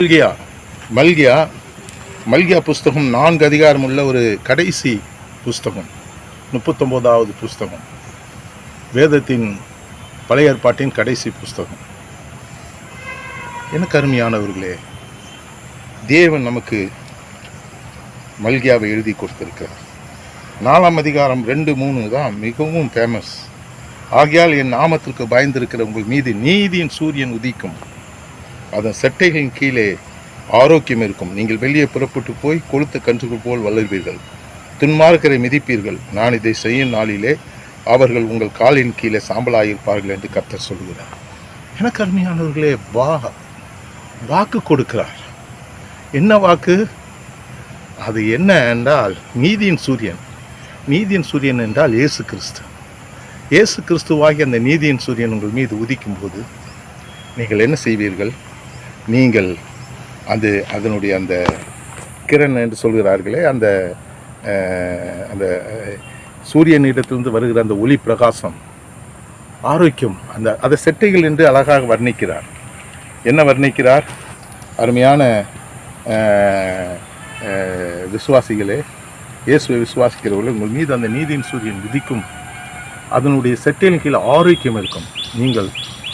மல்கியா? மல்கியா? மல்கியா புஸ்தகம் நான்கு அதிகாரம் உள்ள ஒரு கடைசி புஸ்தகம் முப்பத்தொம்போதாவது புஸ்தகம். வேதத்தின் பழைய ஏற்பாட்டின் கடைசி புஸ்தகம். எனக்கு அருமையானவர்களே தேவன் நமக்கு மல்கியாவை எழுதி கொடுத்திருக்கிறார். நாலாம் அதிகாரம் ரெண்டு மூணு தான் மிகவும் ஃபேமஸ் ஆகையால் என் நாமத்திற்கு பயந்திருக்கிற உங்கள் மீது நீதியின் சூரியன் உதிக்கும். அதன் செட்டைகளின் கீழே ஆரோக்கியம் இருக்கும். நீங்கள் வெளியே புறப்பட்டு போய் கொளுத்த கன்றுகள் போல் வளர்வீர்கள். துன்மார்க்கரை மிதிப்பீர்கள். நான் இதை செய்யும் நாளிலே அவர்கள் உங்கள் காலின் கீழே சாம்பலாயிருப்பார்கள் என்று கர்த்தர் சொல்கிறார். எனக்கு அருமையானவர்களே வா வாக்கு கொடுக்கிறார். என்ன வாக்கு? அது என்ன என்றால் நீதியின் சூரியன். நீதியின் சூரியன் என்றால் இயேசு கிறிஸ்து. இயேசு கிறிஸ்துவாகி அந்த நீதியின் சூரியன் உங்கள் மீது உதிக்கும் போது நீங்கள் என்ன செய்வீர்கள்? நீங்கள் அது அதனுடைய அந்த கிரண் என்று சொல்கிறார்களே அந்த அந்த சூரியனிடத்திலிருந்து வருகிற அந்த ஒளி பிரகாசம் ஆரோக்கியம் அந்த அதை செட்டைகள் என்று அழகாக வர்ணிக்கிறார். என்ன வர்ணிக்கிறார்? அருமையான விசுவாசிகளே இயேசுவை விசுவாசிக்கிறவர்கள் உங்கள் மீது அந்த நீதியின் சூரியன் விதிக்கும் அதனுடைய செட்டையின் கீழே ஆரோக்கியம் இருக்கும். நீங்கள்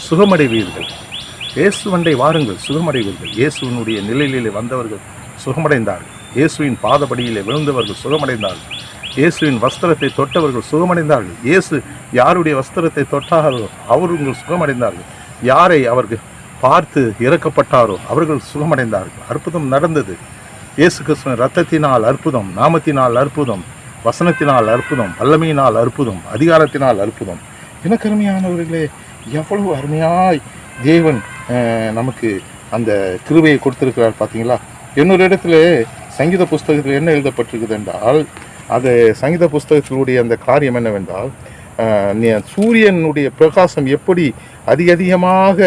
சுகமடைவீர்கள். இயேசுவண்டை வாருங்கள் சுகமடைவீர்கள். இயேசுவனுடைய நிலையிலே வந்தவர்கள் சுகமடைந்தார்கள். இயேசுவின் பாதபடியிலே விழுந்தவர்கள் சுகமடைந்தார்கள். இயேசுவின் வஸ்திரத்தை தொட்டவர்கள் சுகமடைந்தார்கள். இயேசு யாருடைய வஸ்திரத்தை தொட்டாரோ அவர்கள் சுகமடைந்தார்கள். யாரை அவர்கள் பார்த்து இறக்கப்பட்டாரோ அவர்கள் சுகமடைந்தார்கள். அற்புதம் நடந்தது. இயேசு கிருஷ்ணன் ரத்தத்தினால் அற்புதம் நாமத்தினால் அற்புதம் வசனத்தினால் அற்புதம் வல்லமையினால் அற்புதம் அதிகாரத்தினால் அற்புதம். எனக்கு அருமையானவர்களே எவ்வளவு அருமையாய் தேவன் நமக்கு அந்த கிருபையை கொடுத்துருக்கிறார் பார்த்தீங்களா? இன்னொரு இடத்துல சங்கீத புஸ்தகத்தில் என்ன எழுதப்பட்டிருக்குது என்றால் அது சங்கீத புஸ்தகத்தினுடைய அந்த காரியம் என்னவென்றால் நீ- சூரியனுடைய பிரகாசம் எப்படி அதிக அதிகமாக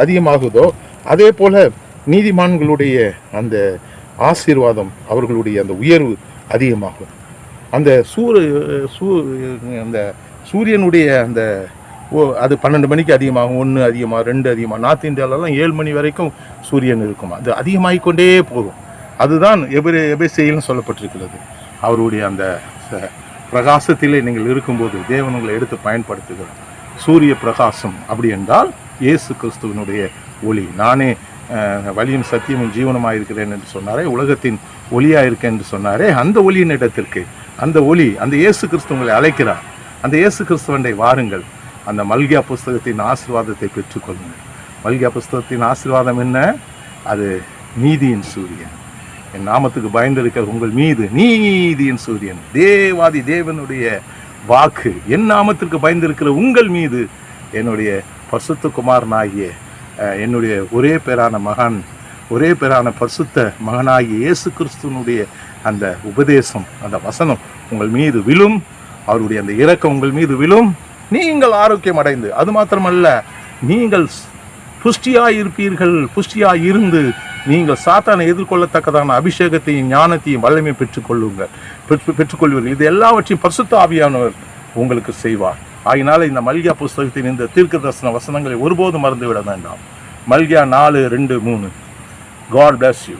அதிகமாகுதோ அதே போல நீதிமான்களுடைய அந்த ஆசீர்வாதம் அவர்களுடைய அந்த உயர்வு அதிகமாகும். அந்த சூர சூ அந்த சூரியனுடைய அந்த ஓ அது பன்னெண்டு மணிக்கு அதிகமாகும் ஒன்று அதிகமாக ரெண்டு அதிகமாக நார்த் இந்தியாவிலலாம் ஏழு மணி வரைக்கும் சூரியன் இருக்கும். அது அதிகமாகிக் கொண்டே போகும். அதுதான் எபிரே எபேசையிலும் சொல்லப்பட்டிருக்கிறது. அவருடைய அந்த ச- பிரகாசத்திலே நீங்கள் இருக்கும்போது தேவன் உங்களை எடுத்து பயன்படுத்துகிறார் சூரிய பிரகாசம். அப்படி என்றால் இயேசு கிறிஸ்துவனுடைய ஒளி. நானே வழியும் சத்தியமும் ஜீவனமாக இருக்கிறேன் என்று சொன்னாரே உலகத்தின் ஒளியாக இருக்கேன் என்று சொன்னாரே அந்த ஒளியின் இடத்திற்கு. அந்த ஒளி அந்த இயேசு கிறிஸ்து உங்களை அழைக்கிறார். அந்த இயேசு கிறிஸ்துவண்டை வாருங்கள். அந்த மல்கியா புஸ்தகத்தின் ஆசிர்வாதத்தை பெற்றுக்கொள்ளுங்கள். மல்கியா புஸ்தகத்தின் ஆசீர்வாதம் என்ன? அது நீதியின் சூரியன். என் நாமத்துக்கு பயந்திருக்கிற உங்கள் மீது நீதியின் சூரியன். தேவாதி தேவனுடைய வாக்கு என் நாமத்திற்கு பயந்திருக்கிற உங்கள் மீது என்னுடைய பசுத்தகுமாரனாகிய என்னுடைய ஒரே பேரான மகன் ஒரே பேரான பரிசுத்த மகனாகிய இயேசு கிறிஸ்துவனுடைய அந்த உபதேசம் அந்த வசனம் உங்கள் மீது விழும். அவருடைய அந்த இரக்கம் உங்கள் மீது விழும். நீங்கள் ஆரோக்கியம் அடைந்து அது மாத்திரமல்ல நீங்கள் புஷ்டியாக இருப்பீர்கள் புஷ்டியாக இருந்து நீங்கள் சாத்தானை எதிர்கொள்ளத்தக்கதான அபிஷேகத்தையும் ஞானத்தையும் வல்லமை பெற்றுக்கொள்ளுங்கள். பெற்று பெற்றுக்கொள்வீர்கள். இது எல்லாவற்றையும் பரிசுத்த ஆவியானவர் உங்களுக்கு செய்வார். ஆகினால இந்த மல்கியா புஸ்தகத்தின் இந்த தீர்க்க தரிசன வசனங்களை ஒருபோதும் மறந்துவிட வேண்டாம். மல்கியா நாலு ரெண்டு மூணு. God bless you